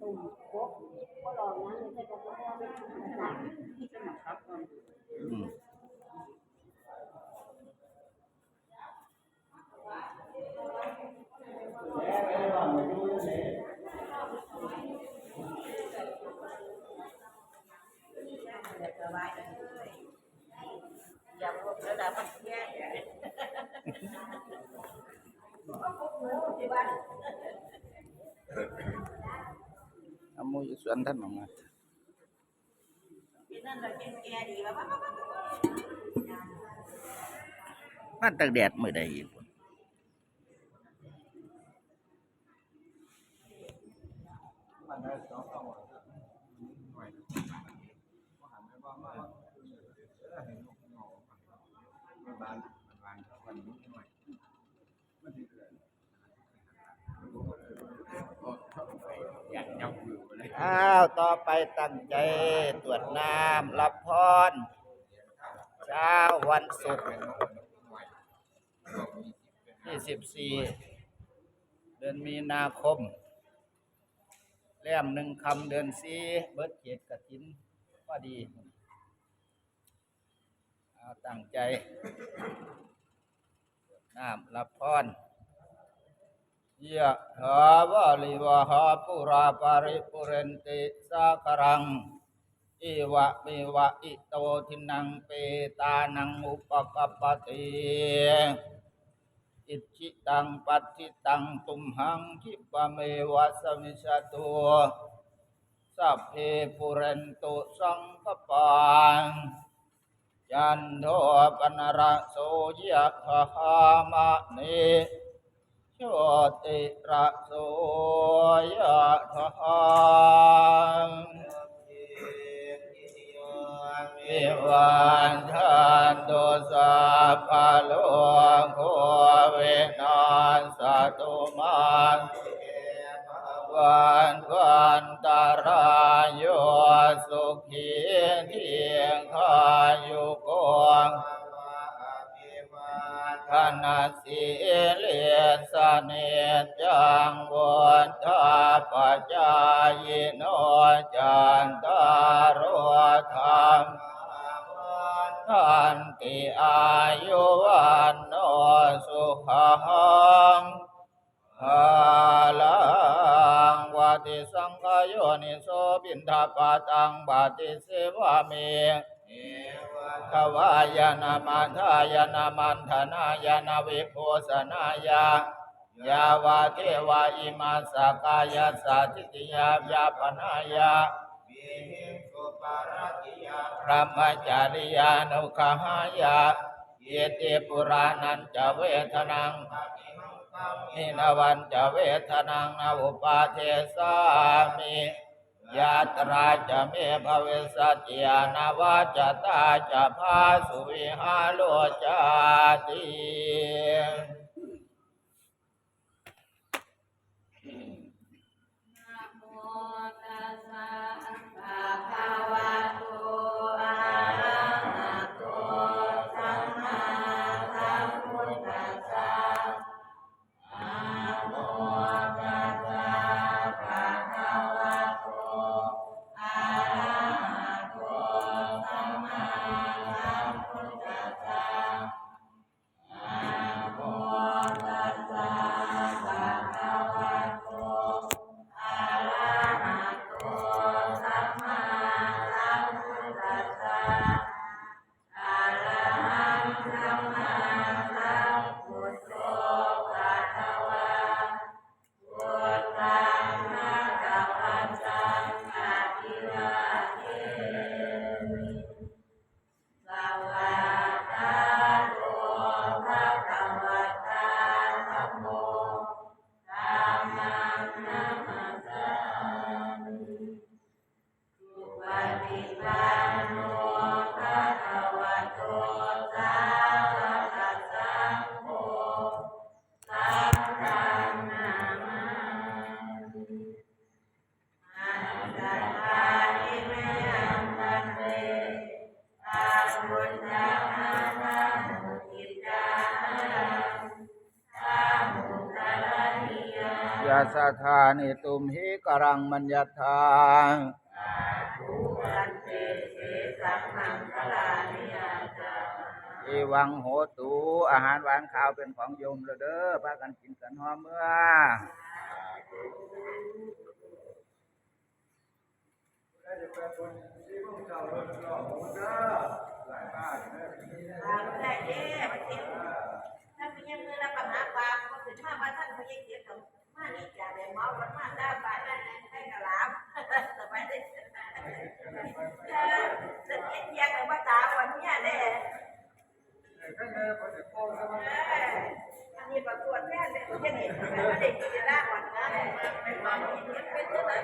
ตุ่มกบก็ลองนั้นเลยแต่ก็ เพราะว่าไม่ถูกภาษา จะมาครับก่อน อืม อย่าพูดแล้วนะมันแย่ที่บ้าน เอาหมูอยู่สวนท่านออกมา ที่นั่นเราเป็นแก่ดีแล้ว มันตากแดดมื้อใดอีกพุ่น มันได้สองสองหน่อยหน่อยก็หัน อ้าว ต่อไปตั้งใจตรวจน้ำรับพรเช้าวันศุกร์ที่สิบสี่เดือนมีนาคมแล้มหนึ่งคำเดือนสี่เบิร์ดเจ็ดกระถินพอดีเอาตั้งใจตรวจน้ำรับพร ยะถาวาลิวหาปุราปาริปุเรนติสาครังอิวะเมวะอิโตทินังเปตานังอุปกปปติอิจิตังปัตติตังตุมหังคิปะเมวะสมิสตุสัพเพปุเรนตุสังกปานยันโทปนระโสยะถามะเน โชติระโสยะทานวิวันทันตุสัพพะโลกโควินานสัตุมันวันวันตารายโยสุขีเทียงขายุโกงคณะสี เนจังวุฒาปจายโนจันตารธรรมทันติอายุวันโนสุขังฮาลังวัติสังขโยนิโสบินทปาตังบาติเสวามิทวายนามันทายนามันธนายนาวิโพสนายา ยาวาเทวาอิมาสกายาสาธิติยายาปนายาพระมจาริยานุขหายาเยติปุรานันจะเวทนังนินวันจะเวทนังนาอุปาเทสามิยาตราจะเมภเวสัจยานาวาจตาจะพาสุวิหาโลจาติ ยัสธานิตุมหิกรังมัญญาทาภูคันเตรังนังคลานิาจาอีวังโหตูอาหารหวานข้าวเป็นของโยมเลยเด้อพากันกินกันหอมเมื่อได้ มีประกวดแค่เป็นแค่เด็กแต่ว่าเด็กจะลากวันนะเป็นความเป็นเท่าไหร่